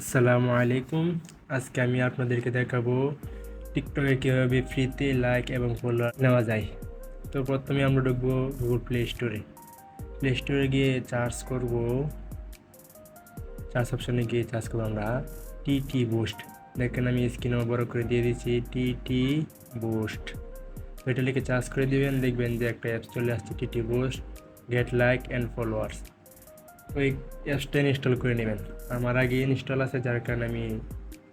আসসালামু আলাইকুম। আজকে আমি আপনাদেরকে দেখাবো টিকটকে কীভাবে ফ্রিতে লাইক এবং ফলো নেওয়া যায়। তো প্রথমে আমরা ঢুকবো গুগল প্লে স্টোরে প্লে স্টোরে গিয়ে চার্জ করব। চার্জ অপশানে গিয়ে চার্জ করব আমরা টি টি বুস্ট দেখেন আমি স্ক্রিনে বড় করে দিয়ে দিচ্ছি টি টি বুস্ট এটা লিখে চার্জ করে দিবেন, দেখবেন যে একটা অ্যাপস চলে আসছে T T boost get like and followers ওই অ্যাপসটা ইনস্টল করে নেবেন। আমার আগে ইনস্টল আছে, যার কারণে আমি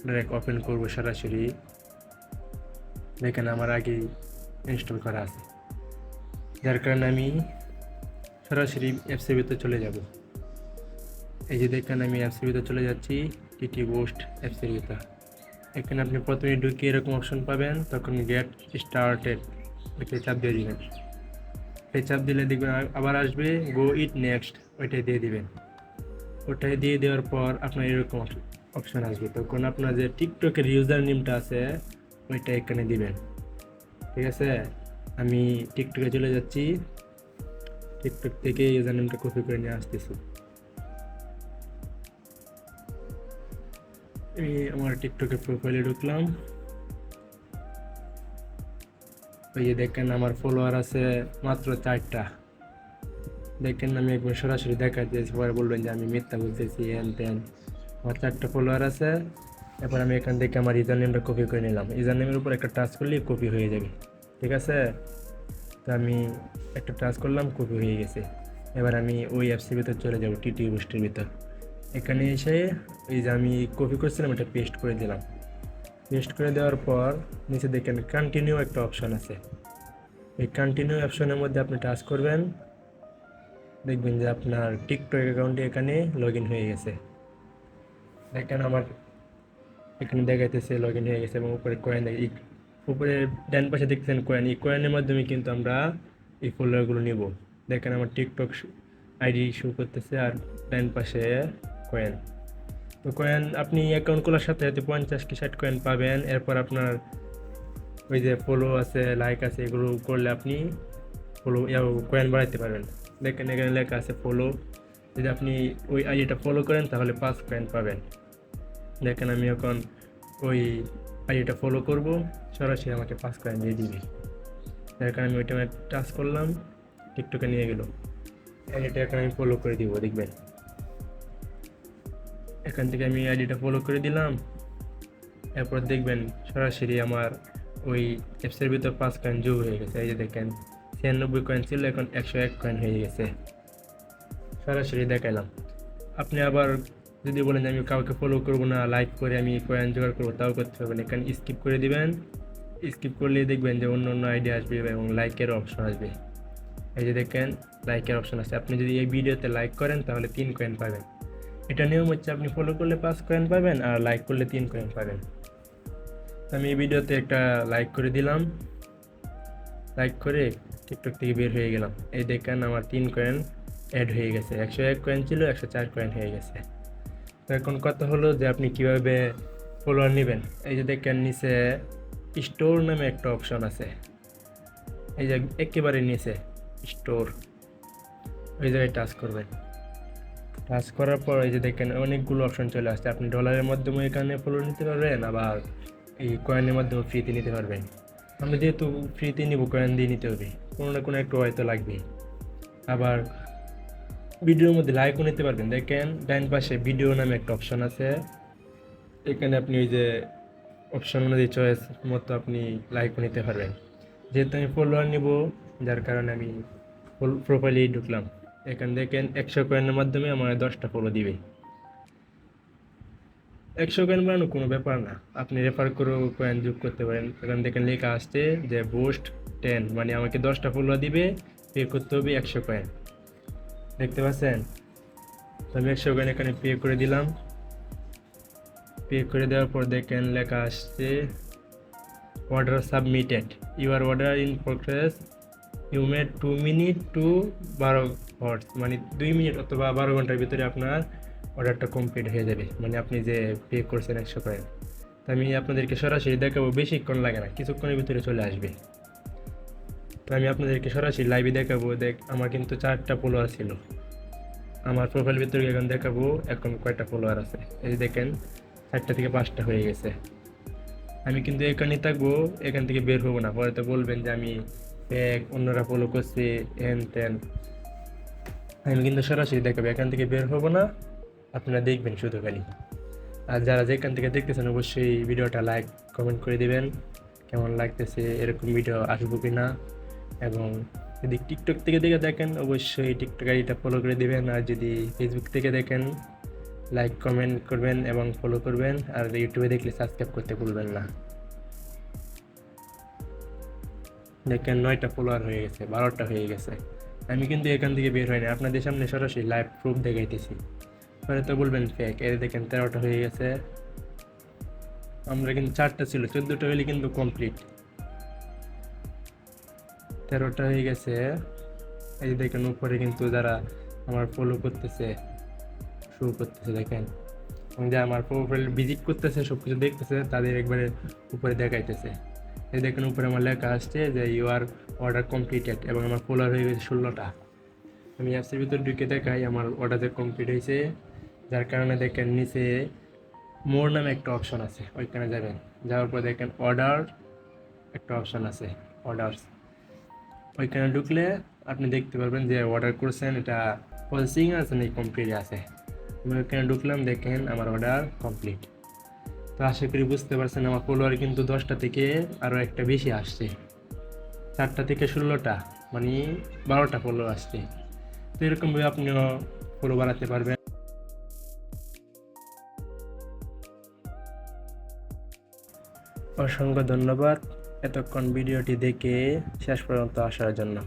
ডাইরেক্ট ওপেন করব সরাসরি। দেখেন আমার আগে ইনস্টল করা আছে। যার কারণে আমি সরাসরি অ্যাপসের ভিতরে চলে যাব। এই যে দেখেন, আমি অ্যাপসের ভিতরে চলে যাচ্ছি টিটি বুস্ট অ্যাপসের ভিতর। এখানে আপনি প্রথমে ঢুকে এরকম অপশন পাবেন, তখন গেট স্টার্টেড এটাকে চাপ দিয়ে দিবেন। এই চাপ দিলে দেখবেন আবার আসবে গো ইট নেক্সট ওইটাই দিয়ে দিবেন। ওটাই দিয়ে দেওয়ার পর আপনার এরকম অপশন আসবে। তখন আপনার যে টিকটকের ইউজার নেমটা আছে, ওইটা এখানে দিবেন। ঠিক আছে? আমি টিকটকে চলে যাচ্ছি। টিকটক থেকে ইউজার নেমটা কপি করে নিয়ে আসতেছি। এই আমার টিকটকের প্রোফাইলে ঢুকলাম। ওই যে দেখেন আমার ফলোয়ার আছে মাত্র চারটা। দেখেন আমি একবার সরাসরি দেখা দিয়েছি, পরে বলবেন যে আমি মিথ্যা বলতেছি হ্যান ত্যান আমার চারটা ফলোয়ার আছে এরপর আমি এখান থেকে আমার ইউজার নেমটা কপি করে নিলাম। ইউজার নেমের উপর একটা টাচ করলেই কপি হয়ে যাবে, ঠিক আছে? তো আমি একটা টাচ করলাম কপি হয়ে গেছে। এবার আমি ওই অ্যাপসের ভিতর চলে যাব টিটি বুস্টের ভিতর। এখানে এসে এই যে আমি কপি করছিলাম, এটা পেস্ট করে দিলাম। পেস্ট করে দেওয়ার পর নিচে দেখেন কন্টিনিউ একটা অপশন আছে। এই কন্টিনিউ অপশনের মধ্যে আপনি টাচ করবেন। দেখবেন যে আপনার টিকটক অ্যাকাউন্টে এখানে লগ হয়ে গেছে। দেখেন আমার এখানে দেখাইতেছে লগ হয়ে গেছে এবং উপরে কয়েন উপরে ডান পাশে দেখতেছেন কয়েন এই কয়েনের মাধ্যমে কিন্তু আমরা এই ফলোয়ারগুলো নিব। দেখেন আমার টিকটক আইডি শো করতেছে আর ডান পাশে কয়েন তো কয়েন আপনি অ্যাকাউন্ট খোলার সাথে সাথে পঞ্চাশ কি ষাট কয়েন পাবেন। এরপর আপনার ওই যে ফলো আছে লাইক আছে, এগুলো করলে আপনি ফলো কয়েন বাড়াইতে পারবেন। দেখেন এখানে লেখা আছে ফলো যদি আপনি ওই আইডিটা ফলো করেন, তাহলে পাঁচ কয়েন পাবেন। দেখেন আমি এখন ওই আইডিটা ফলো করব, সরাসরি আমাকে পাঁচ কয়েন দিয়ে দিবে। কারণে আমি ওইটা টাচ করলাম, টিকটকে নিয়ে গেল। আইডিটা এখন আমি ফলো করে দিব, দেখবেন। এখান থেকে আমি আইডিটা ফলো করে দিলাম। এরপর দেখবেন সরাসরি আমার ওই অ্যাপসের ভিতর পাঁচ কয়েন যোগ হয়ে গেছে। এই যে দেখেন, ছিয়ানব্বই কয়েন ছিল, এখন একশো এক কয়েন হয়ে গেছে। সরাসরি দেখাইলাম। আপনি আবার যদি বলেন যে আমি কাউকে ফলো করব না লাইক করে আমি কয়েন জোগাড় করব, তাও করতে পারবেন। এখানে স্কিপ করে দিবেন। স্কিপ করলে দেখবেন যে অন্য অন্য আইডিয়া আসবে এবং লাইকের অপশন আসবে। এই যে দেখেন লাইকের অপশন আছে। আপনি যদি এই ভিডিওতে লাইক করেন, তাহলে তিন কয়েন পাবেন। এটা নিয়ম হচ্ছে আপনি ফলো করলে পাঁচ কয়েন পাবেন আর লাইক করলে তিন কয়েন পাবেন। আমি এই ভিডিওতে একটা লাইক করে দিলাম। লাইক করে টিকটক থেকে বের হয়ে গেলাম। এই দেখেন আমার তিন কয়েন অ্যাড হয়ে গেছে। একশো এক কয়েন ছিল, একশো চার কয়েন হয়ে গেছে। তো এখন কথা হলো যে আপনি কীভাবে ফলোয়ার নেবেন? এই যে দেখেন নিচে স্টোর নামে একটা অপশন আছে। এই যে একেবারে নিচে স্টোর ওই জায়গায় টাচ করবেন। টাচ করার পর এই যে দেখেন, অনেকগুলো অপশন চলে আসছে। আপনি ডলারের মাধ্যমে এখানে ফলো নিতে পারবেন, আবার এই কয়েনের মাধ্যমে ফ্রিতে নিতে পারবেন। আমরা যেহেতু ফ্রিতে নিব কয়েন দিয়ে নিতে হবে, কোনো না কোনো একটা হয়তো লাগবে আবার ভিডিওর মধ্যে লাইকও নিতে পারবেন। দেখেন ডাইন পাশে ভিডিও নামে একটা অপশন আছে। এখানে আপনি ওই যে অপশন অনুযায়ী চয়েস মতো আপনি লাইকও নিতে পারবেন। যেহেতু আমি ফলোয়ার নিব, যার কারণে আমি প্রোফাইলেই ঢুকলাম। এখানে দেখেন একশো কয়েনের মাধ্যমে আমার দশটা ফলো দিবে। একশো কয়েন বানানো কোনো ব্যাপার না। আপনি রেফার করেও কয়েন যোগ করতে পারেন। এখান দেখেন লেখা আসছে যে বুস্ট টেন মানে আমাকে দশটা ফলো দিবে পে করতে হবে একশো কয়েন দেখতে পাচ্ছেন? আমি একশো কয়েন এখানে পে করে দিলাম। পে করে দেওয়ার পর দেখেন লেখা আসছে order submitted your order in progress you made two minute to বারো হর্স মানে দুই মিনিট অথবা বারো ঘণ্টার ভিতরে আপনার অর্ডারটা কমপ্লিট হয়ে যাবে। মানে আপনি যে পে করছেন একশো কয়েন তো আমি আপনাদেরকে সরাসরি দেখাবো, বেশিক্ষণ লাগে না, কিছুক্ষণের ভিতরে চলে আসবে। তো আমি আপনাদেরকে সরাসরি লাইভে দেখাবো, দেখ, আমার কিন্তু চারটা ফলোয়ার ছিল। আমার প্রোফাইল ভিতরে এখন দেখাবো, এখন কয়টা ফলোয়ার আছে। এই দেখেন, চারটা থেকে পাঁচটা হয়ে গেছে। আমি কিন্তু এখানেই থাকব, এখান থেকে বের হব না। পরে তো বলবেন যে আমি এক, অন্যরা ফলো করছে হ্যান ত্যান আমি কিন্তু সরাসরি দেখাবো, এখান থেকে বের হব না, আপনারা দেখবেন শুধু খালি। আর যারা যেখান থেকে দেখতেছেন, অবশ্যই ভিডিওটা লাইক কমেন্ট করে দেবেন, কেমন লাগতেছে, এরকম ভিডিও আসব কি না এবং যদি টিকটক থেকে দেখে দেখেন, অবশ্যই টিকটক আইডিটা ফলো করে দেবেন। আর যদি ফেসবুক থেকে দেখেন লাইক কমেন্ট করবেন এবং ফলো করবেন। আর ইউটিউবে দেখলে সাবস্ক্রাইব করতে ভুলবেন না। দেখেন নয়টা ফলোয়ার হয়ে গেছে, বারোটা হয়ে গেছে। আমি কিন্তু এখান থেকে বের হয়নি, আপনাদের সামনে সরাসরি লাইভ প্রুফ দেখাইতেছি। পরে তো বলবেন ফেক এর দেখেন তেরোটা হয়ে গেছে। আমরা কিন্তু চারটা ছিল, চোদ্দোটা হইলে কিন্তু কমপ্লিট তেরোটা হয়ে গেছে। এই যে দেখেন উপরে কিন্তু যারা আমার ফলো করতেছে শুরু করতেছে, দেখেন। যারা আমার প্রোফাইল ভিজিট করতেছে সব কিছু দেখতেছে, তাদের একবারে উপরে দেখাইতেছে। এই দেখেন উপরে আমার লেখা আসছে যে ইউ আর অর্ডার কমপ্লিটেড এবং আমার ফলোয়ার হয়ে গেছে ষোলোটা। আমি অ্যাপসের ভিতর ঢুকে দেখাই, আমার অর্ডারটা কমপ্লিট হয়েছে, যার কারণে দেখেন নিচে মোর নামে একটা অপশন আছে, ওইখানে যাবেন। যাওয়ার পর দেখেন অর্ডার একটা অপশন আছে অর্ডারস ওইখানে ঢুকলে আপনি দেখতে পারবেন যে অর্ডার করছেন, এটা প্রসেসিং আছে নাকি কমপ্লিট আছে। আমি ওইখানে ঢুকলাম, দেখেন আমার অর্ডার কমপ্লিট তো আশা করি বুঝতে পারছেন, আমার ফলোয়ার কিন্তু দশটা থেকে আরও একটা বেশি আসছে। চারটা থেকে ষোলোটা মানে বারোটা ফলো আসছে। তো এরকমভাবে আপনিও ফলো বাড়াতে পারবেন। অসংখ্য ধন্যবাদ এতক্ষণ ভিডিওটি দেখে শেষ পর্যন্ত আসার জন্য।